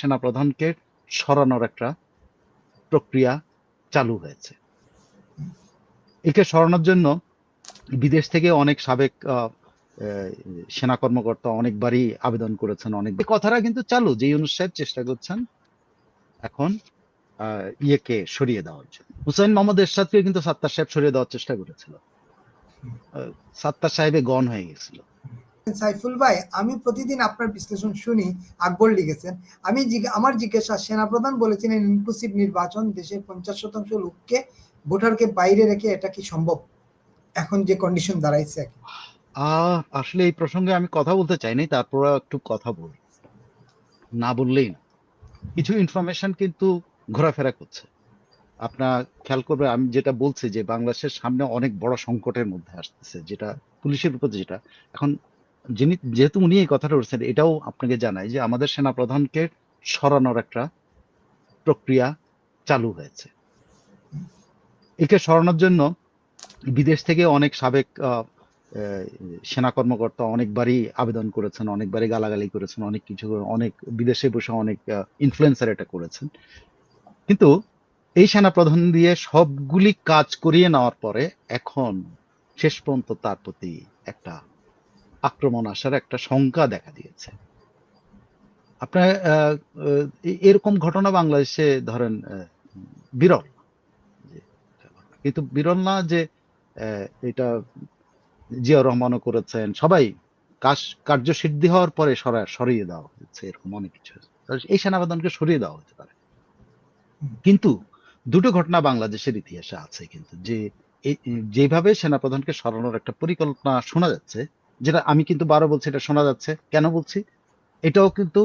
সেনাপ্রধানকে সরানোর একটা প্রক্রিয়া চালু হয়েছে। একে সরানোর জন্য বিদেশ থেকে অনেক সাবেক সেনা কর্মকর্তা অনেকবারই আবেদন করেছেন, অনেক কথাটা কিন্তু চালু যে ইউনুস সাহেব চেষ্টা করছেন এখন ইয়েকে সরিয়ে দেওয়ার জন্য। হুসাইন মোহাম্মদ এরশাদকে কিন্তু সাত্তার সাহেব সরিয়ে দেওয়ার চেষ্টা করেছিল। সাত্তার সাহেবে গণ হয়ে গেছিল। সাইফুল ভাই, আমি প্রতিদিন আপনার বিশ্লেষণ শুনি, আকবর লিখেছেন। আমি আমার জিজ্ঞাসা, সেনাপ্রধান বলেছিলেন ইনক্লুসিভ নির্বাচন দেশের পঞ্চাশ শতাংশ লোককে ভোটারকে বাইরে রেখে এটা কি সম্ভব? এখন যে কন্ডিশন দাঁড়াইছে আসলে এই প্রসঙ্গে আমি কথা বলতে চাইনি তারপর একটু কথা বলি। না বললেই না। কিছু ইনফরমেশন কিন্তু ঘোরাফেরা করছে। আপনার খেয়াল করবে, আমি যেটা বলছি যে বাংলাদেশের সামনে অনেক বড় সংকটের মধ্যে আসতেছে, যেটা পুলিশের উপর যেটা। এখন যিনি, যেহেতু উনি এই কথাটা বলছেন, এটাও আপনাকে জানাই যে আমাদের সেনা প্রধানকে সরানোর একটা প্রক্রিয়া চালু হয়েছে। একে সরানোর জন্য বিদেশ থেকে অনেক সাবেক সেনা কর্মকর্তা অনেকবারই আবেদন করেছেন, অনেকবারই গালাগালি করেছেন, অনেক কিছু, অনেক বিদেশে বসে অনেক ইনফ্লুয়েন্সার এটা করেছেন। কিন্তু এই সেনা প্রধান দিয়ে সবগুলি কাজ করিয়ে নেওয়ার পরে এখন শেষ পর্যন্ত তার প্রতি একটা আক্রমণ আসার একটা শঙ্কা দেখা দিয়েছে। আপনার এরকম ঘটনা বাংলাদেশে ধরেন বিরল। কিন্তু বিরল না যে এটা জিয়া রহমানও করেছেন, সবাই কাজ কার্যসিদ্ধি হওয়ার পরে সরা, সরিয়ে দেওয়া হয়েছে, এরকম অনেক কিছু এই সেনাপ্রধানকে সরিয়ে দেওয়া হতে পারে। কিন্তু দুটো ঘটনা বাংলাদেশের ইতিহাসে আছে কিন্তু, যে যেভাবে সেনাপ্রধানকে সরানোর একটা পরিকল্পনা শোনা যাচ্ছে যেটা আমি কিন্তু বারো বলছি এটা শোনা যাচ্ছে। কেন বলছি? এটাও কিন্তু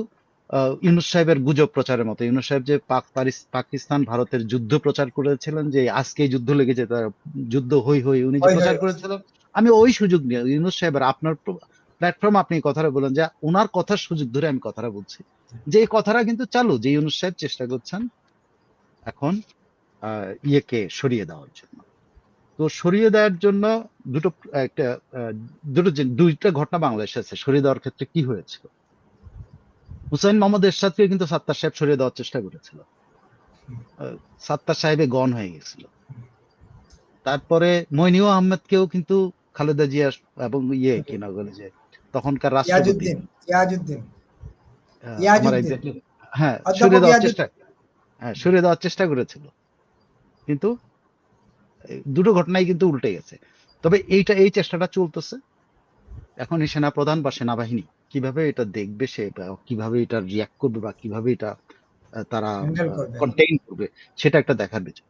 ইউনুস সাহেবের গুজব প্রচারের মতো। ইউনুস সাহেব যে পাক পাকিস্তান ভারতের যুদ্ধ প্রচার করেছিলেন যে আজকে যুদ্ধ লেগেছে তার যুদ্ধ হই হই উনি যে প্রচার করেছিলেন আমি ওই সুযোগ নিয়ে ইউনুস সাহেবের আপনার প্ল্যাটফর্ম আপনি কথাটা বলেন যে ওনার কথার সুযোগ ধরে আমি কথাটা বলছি। যে এই কথাটা কিন্তু চালু যে ইউনুস সাহেব চেষ্টা করছেন এখন আহ, ইয়েকে সরিয়ে দেওয়ার জন্য। তো সরিয়ে দেওয়ার জন্য দুটো একটা দুটো দুইটা ঘটনা বাংলাদেশে আছে সরিয়ে দেওয়ার ক্ষেত্রে কি হয়েছিল? হুসাইন মোহাম্মদ এরশাদকে কিন্তু সাত্তার সাহেব সরিয়ে দেওয়ার চেষ্টা করেছিল। সাত্তার সাহেবে গণ হয়ে গেছিল। তারপরে মইনিউ আহমেদকেও কিন্তু খালেদা জিয়া এবং ইয়ে কি না বলে যে তখনকার রাষ্ট্রপতি। হ্যাঁ সরিয়ে দেওয়ার চেষ্টা হ্যাঁ সরিয়ে দেওয়ার চেষ্টা করেছিল। কিন্তু দুটো ঘটনাই কিন্তু উল্টে গেছে। তবে এইটা এই চেষ্টাটা চলতেছে। এখন এই সেনাপ্রধান বা সেনাবাহিনী কীভাবে এটা দেখবে সে কীভাবে এটা রিয়াক্ট করবে বা কীভাবে এটা তারা কন্টেইন করবে। সেটা একটা দেখার বিষয়।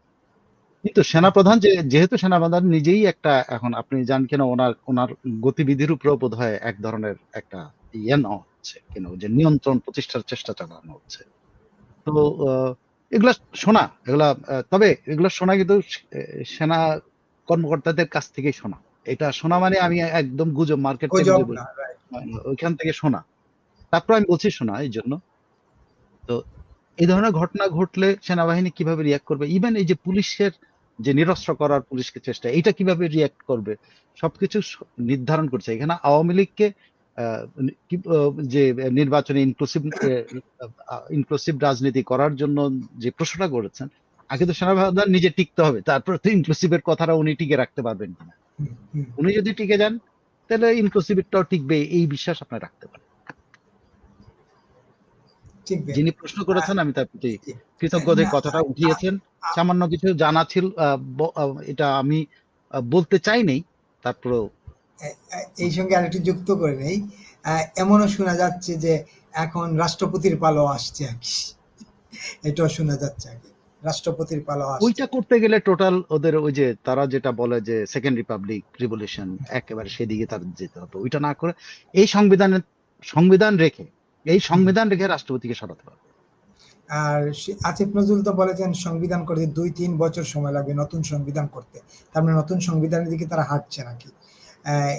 কিন্তু সেনাপ্রধান যে যেহেতু সেনাপ্রধান নিজেই একটা এখন আপনি জান কেন ওনার ওনার গতিবিধির উপরেও বোধ হয় এক ধরনের একটা ইয়ে নেওয়া হচ্ছে কেন যে নিয়ন্ত্রণ প্রতিষ্ঠার চেষ্টা চালানো হচ্ছে। তো আহ, এগুলা শোনা এগুলা তবে এগুলা শোনা কিন্তু সেনা কর্মকর্তাদের কাছ থেকেই শোনা। এটা শোনা মানে আমি একদম গুজব মার্কেট গুজব ওইখান থেকে শোনা। তারপর আমি বলছি শোনা এই জন্য। তো এই ধরনের ঘটনা ঘটলে সেনাবাহিনী কীভাবে রিয়াক্ট করবে? ইভেন এই যে পুলিশের যে নিরস্ত্র করার পুলিশকে চেষ্টা এটা কীভাবে রিয়াক্ট করবে? সবকিছু নির্ধারণ করছে। এখানে আওয়ামী লীগকে যে নির্বাচনে ইনক্লুসিভ ইনক্লুসিভ রাজনীতি করার জন্য যে প্রশ্নটা করেছেন আগে তো সেনাপ্রধান নিজে টিকতে হবে তারপরে তো ইনক্লুসিভের কথাটা উনি টিকে রাখতে পারবেন কিনা। উনি যদি টিকে যান তাহলে ইনক্লুসিভটাও টিকবে এই বিশ্বাস আপনার রাখতে পারেন যিনি প্রশ্ন করেছেন আমি তার প্রতি জি। কৃতজ্ঞ যে না, কথাটা উঠিয়েছেন সামান্য কিছু জানা ছিল এটা আমি বলতে চাইনি তারপরেও এ- এ- এই সঙ্গে আরেকটু যুক্ত করে নেই। এমনও শোনা যাচ্ছে যে এখন রাষ্ট্রপতির পালো আসছে আর কি এটাও শোনা যাচ্ছে আগে। রাষ্ট্রপতির আসছে। ওইটা করতে গেলে টোটাল ওদের ওই যে তারা যেটা বলে যে সেকেন্ড রিপাবলিক রিভলিউশন একেবারে সেদিকে তার যেতে হবে। ওইটা না করে এই সংবিধানের সংবিধান রেখে এই সংবিধান রেখে রাষ্ট্রপতিকে সরাতে হবে আর আসিফ নজরুল তো বলেছেন সংবিধান করতে দুই তিন বছর সময় লাগবে নতুন সংবিধান করতে। তার মানে নতুন সংবিধানের দিকে তারা হাঁটছে নাকি? আহ,